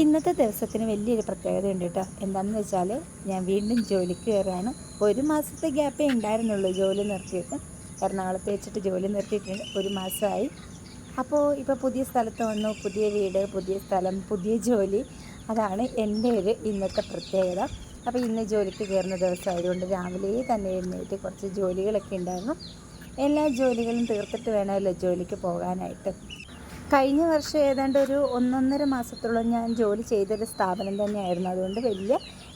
ഇന്നത്തെ ദിവസത്തിന് വലിയൊരു പ്രത്യേകത ഉണ്ട് കേട്ടോ. എന്താണെന്ന് വെച്ചാൽ ഞാൻ വീണ്ടും ജോലിക്ക് കയറുകയാണ്. ഒരു മാസത്തെ ഗ്യാപ്പേ ഉണ്ടായിരുന്നുള്ളൂ ജോലി നിർത്തിയിട്ട്. എറണാകുളത്ത് വെച്ചിട്ട് ജോലി നിർത്തിയിട്ടുണ്ട്. ഒരു മാസമായി. അപ്പോൾ ഇപ്പോൾ പുതിയ സ്ഥലത്ത് വന്നു പുതിയ വീട് പുതിയ സ്ഥലം പുതിയ ജോലി. അതാണ് എന്റെ ഒരു ഇന്നത്തെ പ്രത്യേകത. അപ്പോൾ ഇന്ന് ജോലിക്ക് കയറുന്ന ദിവസമായതുകൊണ്ട് രാവിലെ തന്നെ എഴുന്നേറ്റ് കുറച്ച് ജോലികളൊക്കെ ഉണ്ടായിരുന്നു. എല്ലാ ജോലികളും തീർത്തിട്ട് വേണമല്ലോ ജോലിക്ക് പോകാനായിട്ട്. കഴിഞ്ഞ വർഷം ഏതാണ്ട് ഒരു ഒന്നൊന്നര മാസത്തോളം ഞാൻ ജോലി ചെയ്തൊരു സ്ഥാപനം തന്നെയായിരുന്നു. അതുകൊണ്ട് വലിയ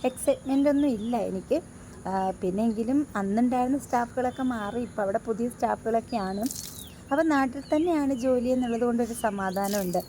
എക്സൈറ്റ്മെന്റ് ഒന്നും ഇല്ല എനിക്ക്. പിന്നെങ്കിലും അന്നുണ്ടായിരുന്ന സ്റ്റാഫുകളൊക്കെ മാറി. ഇപ്പോൾ അവിടെ പുതിയ സ്റ്റാഫുകളൊക്കെയാണ്. അപ്പോൾ നാട്ടിൽ തന്നെയാണ് ജോലി എന്നുള്ളത് കൊണ്ടൊരു സമാധാനമുണ്ട്.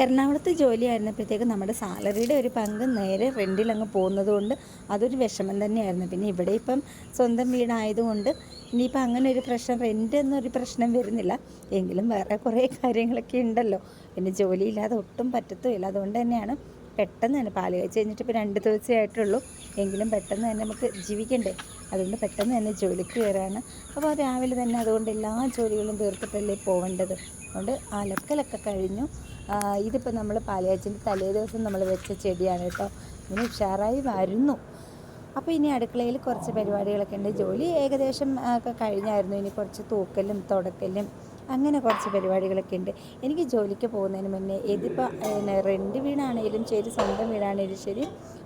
എറണാകുളത്ത് ജോലി ആയിരുന്നപ്പോഴത്തേക്ക് നമ്മുടെ സാലറിയുടെ ഒരു പങ്ക് നേരെ റെന്റിൽ അങ്ങ് പോകുന്നത് കൊണ്ട് അതൊരു വിഷമം തന്നെയായിരുന്നു. പിന്നെ ഇവിടെ ഇപ്പം സ്വന്തം വീടായതുകൊണ്ട് ഇനിയിപ്പോൾ അങ്ങനെ ഒരു പ്രശ്നം റെന്റ് എന്നൊരു പ്രശ്നം വരുന്നില്ല. എങ്കിലും വേറെ കുറേ കാര്യങ്ങളൊക്കെ ഉണ്ടല്ലോ. പിന്നെ ജോലിയില്ലാതെ ഒട്ടും പറ്റത്തുമില്ല. അതുകൊണ്ട് തന്നെയാണ് പെട്ടെന്ന് തന്നെ പാൽ കഴിച്ച് കഴിഞ്ഞിട്ട് ഇപ്പോൾ രണ്ട് ദിവസമേ ആയിട്ടുള്ളൂ. എങ്കിലും പെട്ടെന്ന് തന്നെ നമുക്ക് ജീവിക്കണ്ടേ? അതുകൊണ്ട് പെട്ടെന്ന് തന്നെ ജോലിക്ക് കയറാണ്. അപ്പോൾ രാവിലെ തന്നെ അതുകൊണ്ട് എല്ലാ ജോലികളും തീർത്തിട്ടല്ലേ പോവേണ്ടത്? അതുകൊണ്ട് അലക്കലൊക്കെ കഴിഞ്ഞു. ഇതിപ്പോൾ നമ്മൾ പാലയാച്ചിന്റെ തലേ ദിവസം നമ്മൾ വെച്ച ചെടിയാണ് കേട്ടോ. ഇങ്ങനെ ഉഷാറായി വരുന്നു. അപ്പോൾ ഇനി അടുക്കളയിൽ കുറച്ച് പരിപാടികളൊക്കെ ഉണ്ട്. ജോലി ഏകദേശം ഒക്കെ കഴിഞ്ഞായിരുന്നു. ഇനി കുറച്ച് തൂക്കലും തുടക്കലും അങ്ങനെ കുറച്ച് പരിപാടികളൊക്കെ ഉണ്ട്. എനിക്ക് ജോലിക്ക് പോകുന്നതിന് മുന്നേ ഇതിപ്പോൾ റെന്റ് വീടാണേലും ശരി സ്വന്തം വീടാണേലും ശരി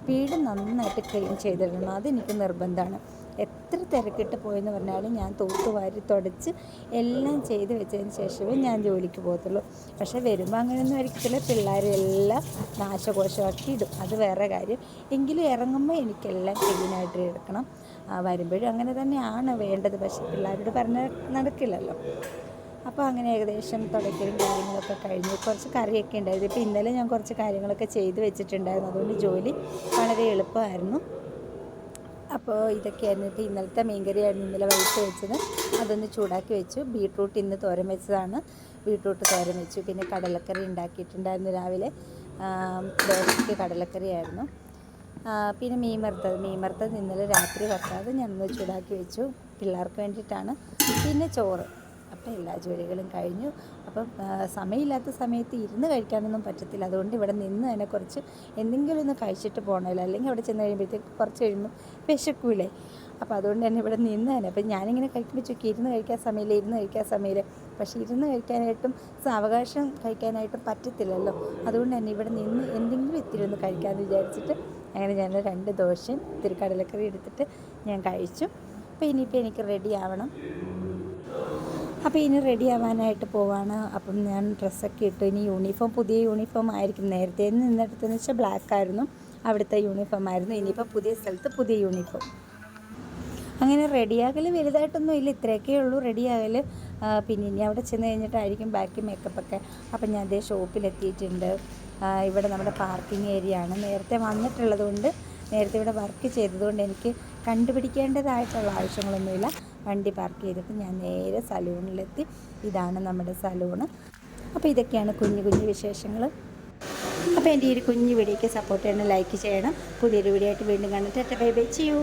വീട് നന്നായിട്ട് ക്ലീൻ ചെയ്തിടണം അതെനിക്ക് നിർബന്ധമാണ് എത്ര തിരക്കിട്ട് പോയെന്ന് പറഞ്ഞാലും ഞാൻ തൂത്തുവാരി തുടച്ച് എല്ലാം ചെയ്ത് വെച്ചതിന് ശേഷമേ ഞാൻ ജോലിക്ക് പോകത്തുള്ളൂ. പക്ഷേ വരുമ്പോൾ അങ്ങനെയൊന്നും ആയിരിക്കത്തില്ല പിള്ളേരെല്ലാം നാശകോശമാക്കി ഇടും. അത് വേറെ കാര്യം. എങ്കിലും ഇറങ്ങുമ്പോൾ എനിക്കെല്ലാം ക്ലീനായിട്ട് എടുക്കണം. വരുമ്പോഴും അങ്ങനെ തന്നെയാണ് വേണ്ടത്. പക്ഷേ പിള്ളേരോട് പറഞ്ഞാൽ നടക്കില്ലല്ലോ. അപ്പോൾ അങ്ങനെ ഏകദേശം തുടക്കലും കാര്യങ്ങളൊക്കെ കഴിഞ്ഞു. കുറച്ച് കറിയൊക്കെ ഉണ്ടായിരുന്നു. ഇപ്പോൾ ഇന്നലെ ഞാൻ കുറച്ച് കാര്യങ്ങളൊക്കെ ചെയ്ത് വെച്ചിട്ടുണ്ടായിരുന്നു. അതുകൊണ്ട് ജോലി വളരെ എളുപ്പമായിരുന്നു. അപ്പോൾ ഇതൊക്കെയായിരുന്നു. ഇപ്പോൾ ഇന്നലത്തെ മീൻകറിയായിരുന്നു ഇന്നലെ വൈകിട്ട് വെച്ചത്. അതൊന്ന് ചൂടാക്കി വെച്ചു. ബീട്രൂട്ട് ഇന്ന് തോരൻ വെച്ചതാണ്. ബീട്രൂട്ട് തോരൻ വെച്ചു. പിന്നെ കടലക്കറി ഉണ്ടാക്കിയിട്ടുണ്ടായിരുന്നു രാവിലെ. ദോശയ്ക്ക് കടലക്കറിയായിരുന്നു. പിന്നെ മീൻ വറുത്തത്. മീൻ വറുത്തത് ഇന്നലെ രാത്രി വറുത്തത്. ഞാനൊന്ന് ചൂടാക്കി വെച്ചു. പിള്ളേർക്ക് വേണ്ടിയിട്ടാണ്. പിന്നെ ചോറ്. അപ്പോൾ എല്ലാ ജോലികളും കഴിഞ്ഞു. അപ്പം സമയമില്ലാത്ത സമയത്ത് ഇരുന്ന് കഴിക്കാനൊന്നും പറ്റത്തില്ല. അതുകൊണ്ട് ഇവിടെ നിന്ന് തന്നെ കുറച്ച് എന്തെങ്കിലും ഒന്ന് കഴിച്ചിട്ട് പോകണമല്ലോ അല്ലെങ്കിൽ അവിടെ ചെന്ന് കഴിയുമ്പോഴത്തേക്ക് കുറച്ച് കഴിയുമ്പോൾ വിശക്കൂലേ. അപ്പോൾ അതുകൊണ്ട് തന്നെ ഇവിടെ നിന്ന് തന്നെ. അപ്പം ഞാനിങ്ങനെ കഴിക്കുമ്പോൾ ചുക്കി ഇരുന്ന് കഴിക്കാൻ സമയമില്ല? ഇരുന്ന് കഴിക്കാൻ സമയമില്ല? പക്ഷേ ഇരുന്ന് കഴിക്കാനായിട്ടും സാവകാശം കഴിക്കാനായിട്ടും പറ്റത്തില്ലല്ലോ. അതുകൊണ്ട് തന്നെ ഇവിടെ നിന്ന് എന്തെങ്കിലും ഇത്തിരി ഒന്ന് കഴിക്കാമെന്ന് വിചാരിച്ചിട്ട് അങ്ങനെ ഞാൻ രണ്ട് ദോശയും ഇത്തിരി കടലക്കറി എടുത്തിട്ട് ഞാൻ കഴിച്ചു. അപ്പോൾ ഇനിയിപ്പോൾ എനിക്ക് റെഡി ആവണം. അപ്പോൾ ഇനി റെഡി ആവാനായിട്ട് പോവാണ്. അപ്പം ഞാൻ ഡ്രസ്സൊക്കെ ഇട്ടു ഇനി യൂണിഫോം പുതിയ യൂണിഫോം ആയിരിക്കും. നേരത്തെ നിന്നെടുത്തെന്ന് വെച്ചാൽ ബ്ലാക്ക് ആയിരുന്നു. അവിടുത്തെ യൂണിഫോം ആയിരുന്നു. ഇനിയിപ്പോൾ പുതിയ സ്ഥലത്ത് പുതിയ യൂണിഫോം അങ്ങനെ റെഡിയാകൽ വലുതായിട്ടൊന്നും ഇല്ല. ഇത്രയൊക്കെ ഉള്ളൂ റെഡിയാകൽ പിന്നെ ഇനി അവിടെ ചെന്ന് കഴിഞ്ഞിട്ടായിരിക്കും ബാക്കി മേക്കപ്പൊക്കെ അപ്പം ഞാൻ അതേ ഷോപ്പിലെത്തിയിട്ടുണ്ട് ഇവിടെ നമ്മുടെ പാർക്കിംഗ് ഏരിയ ആണ്. നേരത്തെ വന്നിട്ടുള്ളത് കൊണ്ട് നേരത്തെ ഇവിടെ വർക്ക് ചെയ്തതുകൊണ്ട് എനിക്ക് കണ്ടുപിടിക്കേണ്ടതായിട്ടുള്ള ആവശ്യങ്ങളൊന്നുമില്ല. വണ്ടി പാർക്ക് ചെയ്തിട്ട് ഞാൻ നേരെ സലൂണിലെത്തി ഇതാണ് നമ്മുടെ സലൂണ് അപ്പോൾ ഇതൊക്കെയാണ് കുഞ്ഞു കുഞ്ഞു വിശേഷങ്ങൾ അപ്പോൾ എന്റെ ഈ ഒരു കുഞ്ഞു വീഡിയോയ്ക്ക് സപ്പോർട്ട് ചെയ്യണം ലൈക്ക് ചെയ്യണം. പുതിയൊരു വീഡിയോ ആയിട്ട് വീണ്ടും കണ്ടിട്ട് ബൈ ബൈ ചെയ്യൂ